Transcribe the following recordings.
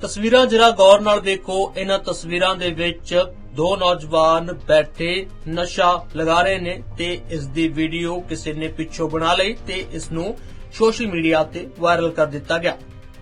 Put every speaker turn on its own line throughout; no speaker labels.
ਤਸਵੀਰਾਂ ਜਰਾ ਗੌਰ ਨਾਲ ਦੇਖੋ, ਇਹਨਾਂ ਤਸਵੀਰਾਂ ਦੇ ਵਿੱਚ ਦੋ ਨੌਜਵਾਨ ਬੈਠੇ ਨਸ਼ਾ ਲਗਾ ਰਹੇ ਨੇ ਤੇ ਇਸ ਦੀ ਵੀਡੀਓ ਕਿਸੇ ਨੇ ਪਿੱਛੋਂ ਬਣਾ ਲਈ ਤੇ ਇਸ ਨੂੰ ਸੋਸ਼ਲ ਮੀਡੀਆ ਤੇ ਵਾਇਰਲ ਕਰ ਦਿੱਤਾ ਗਿਆ।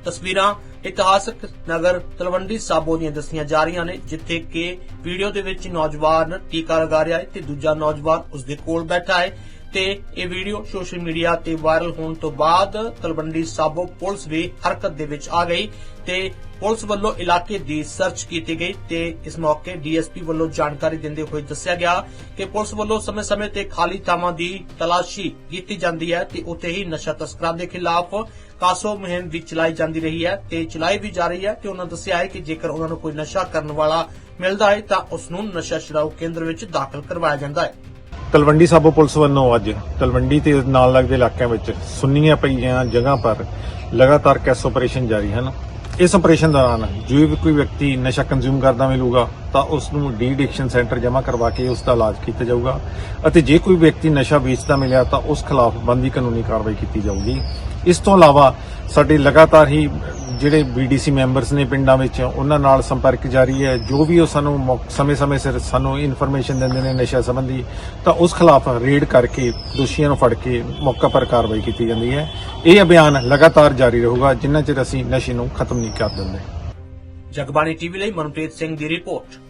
ਤਸਵੀਰਾਂ ਇਤਿਹਾਸਕ ਨਗਰ ਤਲਵੰਡੀ ਸਾਬੋ ਦੀਆਂ ਦੱਸੀਆਂ ਜਾ ਰਹੀਆਂ ਨੇ, ਜਿੱਥੇ ਕਿ ਵੀਡੀਓ ਦੇ ਵਿੱਚ ਨੌਜਵਾਨ ਟੀਕਾ ਲਗਾ ਰਿਹਾ ਹੈ ਤੇ ਦੂਜਾ ਨੌਜਵਾਨ ਉਸ ਦੇ ਕੋਲ ਬੈਠਾ ਹੈ। ਤੇ ਇਹ ਵੀਡੀਓ ਸੋਸ਼ਲ ਮੀਡੀਆ ਤੇ ਵਾਇਰਲ ਹੋਣ ਤੋਂ ਬਾਅਦ ਤਲਵੰਡੀ ਸਾਬੋ ਪੁਲਿਸ ਵੀ ਹਰਕਤ ਦੇ ਵਿੱਚ ਆ ਗਈ ਤੇ ਪੁਲਿਸ ਵੱਲੋਂ ਇਲਾਕੇ ਦੀ ਸਰਚ ਕੀਤੀ ਗਈ ਤੇ ਇਸ ਮੌਕੇ ਡੀਐਸਪੀ ਵੱਲੋਂ ਜਾਣਕਾਰੀ ਦਿੰਦੇ ਹੋਏ ਦੱਸਿਆ ਗਿਆ ਕਿ ਪੁਲਿਸ ਵੱਲੋਂ ਸਮੇਂ-ਸਮੇਂ ਤੇ ਖਾਲੀ ਥਾਵਾਂ ਦੀ ਤਲਾਸ਼ੀ ਕੀਤੀ ਜਾਂਦੀ ਹੈ ਤੇ ਉੱਥੇ ਹੀ ਨਸ਼ਾ ਤਸਕਰਾਂ ਦੇ ਖਿਲਾਫ ਕਾਸੋ ਮੁਹਿੰਮ ਵੀ ਚਲਾਈ ਜਾਂਦੀ ਰਹੀ ਹੈ ਤੇ ਚਲਾਈ ਵੀ ਜਾ ਰਹੀ ਹੈ ਤੇ ਉਹਨਾਂ ਦੱਸਿਆ ਹੈ ਕਿ ਜੇਕਰ ਉਹਨਾਂ ਨੂੰ ਕੋਈ ਨਸ਼ਾ ਕਰਨ ਵਾਲਾ ਮਿਲਦਾ ਹੈ ਤਾਂ ਉਸ ਨੂੰ ਨਸ਼ਾ ਛੁਡਾਊ ਕੇਂਦਰ ਵਿੱਚ ਦਾਖਲ ਕਰਵਾਇਆ ਜਾਂਦਾ ਹੈ।
ਤਲਵੰਡੀ ਸਾਬੋ ਪੁਲਿਸ ਵੱਲੋਂ ਅੱਜ ਤਲਵੰਡੀ ਤੇ ਨਾਲ ਲੱਗਦੇ ਇਲਾਕਿਆਂ ਵਿੱਚ ਸੁੰਨੀਆਂ ਪਈਆਂ ਜਗ੍ਹਾ ਪਰ ਲਗਾਤਾਰ ਕੈਸ ਆਪਰੇਸ਼ਨ ਜਾਰੀ ਹਨ। ਇਸ ਆਪਰੇਸ਼ਨ ਦੌਰਾਨ ਜੇ ਵੀ ਕੋਈ ਵਿਅਕਤੀ ਨਸ਼ਾ ਕੰਜ਼ਿਊਮ ਕਰਦਾ ਮਿਲੂਗਾ ਤਾਂ ਉਸ ਨੂੰ ਡੀ ਐਡਿਕਸ਼ਨ ਸੈਂਟਰ ਜਮ੍ਹਾਂ ਕਰਵਾ ਕੇ ਉਸ ਦਾ ਇਲਾਜ ਕੀਤਾ ਜਾਊਗਾ ਅਤੇ ਜੇ ਕੋਈ ਵਿਅਕਤੀ ਨਸ਼ਾ ਵੇਚਦਾ ਮਿਲਿਆ ਤਾਂ ਉਸ ਖਿਲਾਫ ਬੰਦੀ ਕਾਨੂੰਨੀ ਕਾਰਵਾਈ ਕੀਤੀ ਜਾਊਗੀ। ਇਸ ਤੋਂ ਇਲਾਵਾ ਸਾਡੇ ਲਗਾਤਾਰ ਹੀ ਜਿਹੜੇ ਬੀਡੀਸੀ ਮੈਂਬਰਸ ਨੇ ਪਿੰਡਾਂ ਵਿੱਚ, ਉਹਨਾਂ ਨਾਲ ਸੰਪਰਕ ਜਾਰੀ ਹੈ। ਜੋ ਵੀ ਉਹ ਸਾਨੂੰ ਸਮੇਂ-ਸਮੇਂ ਸਿਰ ਸਾਨੂੰ ਇਨਫੋਰਮੇਸ਼ਨ ਦਿੰਦੇ ਨੇ ਨਸ਼ਾ ਸੰਬੰਧੀ, ਤਾਂ ਉਸ ਖਿਲਾਫ ਰੇਡ ਕਰਕੇ, ਦੋਸ਼ੀਆਂ ਨੂੰ ਫੜ ਕੇ ਮੌਕਾ ਪਰ ਕਾਰਵਾਈ ਕੀਤੀ ਜਾਂਦੀ ਹੈ। ਇਹ ਅਭਿਆਨ ਲਗਾਤਾਰ ਜਾਰੀ ਰਹੂਗਾ, ਜਿੰਨਾ ਚਿਰ ਅਸੀਂ ਨਸ਼ੇ ਨੂੰ ਖਤਮ ਨਹੀਂ ਕਰ ਦਿੰਦੇ।
ਜਗਬਾਣੀ ਟੀਵੀ ਲਈ ਮਨਪ੍ਰੀਤ ਸਿੰਘ ਦੀ ਰਿਪੋਰਟ।